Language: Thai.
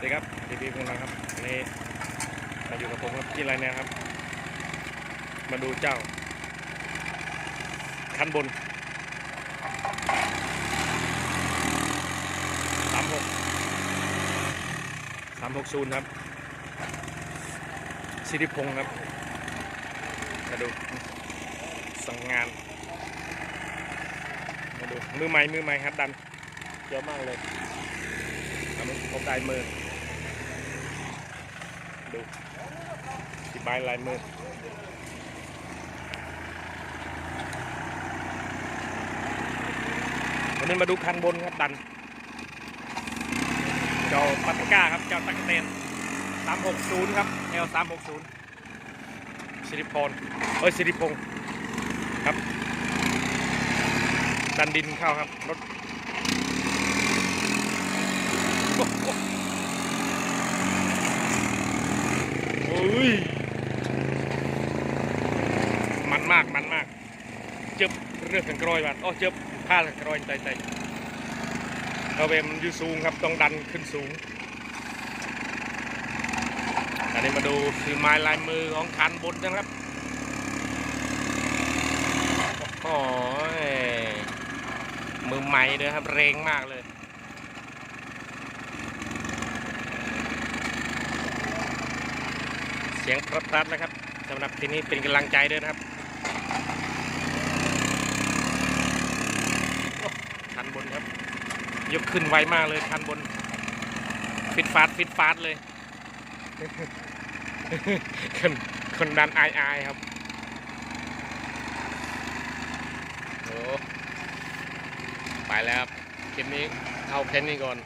สวัสดีครับดีพีพงศ์นะครับวันนี้มาอยู่กับผมครับที่ไรเนี่ยครับ มาดูเจ้าคันบนสามหกสามหกศูนย์ครับสิริพงศ์ครับ มาดูสั่งงาน มาดูมือใหม่มือใหม่ครับดันเยอะมากเลยทำผมได้มือ ดูสีใบลายมือวันนี้มาดูคันบนครับดัน เจ้าปัตตก้าครับ เจ้าตักกะเตน360 ครับ L 360สิริพรเอ้ยสิริพงศ์ครับ ดันดินเข้าครับ รถโอ้ย มันมาก มันมาก เจ็บเรื่องกันกรอยบัดโอ้เจ็บผ้ากันกรอยใจใจเราเวมนอยู่สูงครับ ต้องดันขึ้นสูง อันนี้มาดูคือไม้ลายมือของคันบนนะครับโอ้ยมือใหม่เลยครับ เร่งมากเลย สียงพรับพรับนะครับสำหรับทีนี้เป็นกำลังใจด้วยนะครับคันบนครับ ยกขึ้นไวมากเลยคันบน ฟิตฟาดฟิตฟาดเลยคนคนดันอายอายครับโอ้ไปแล้วครับคลิปนี้เอาแค่นี้ก่อน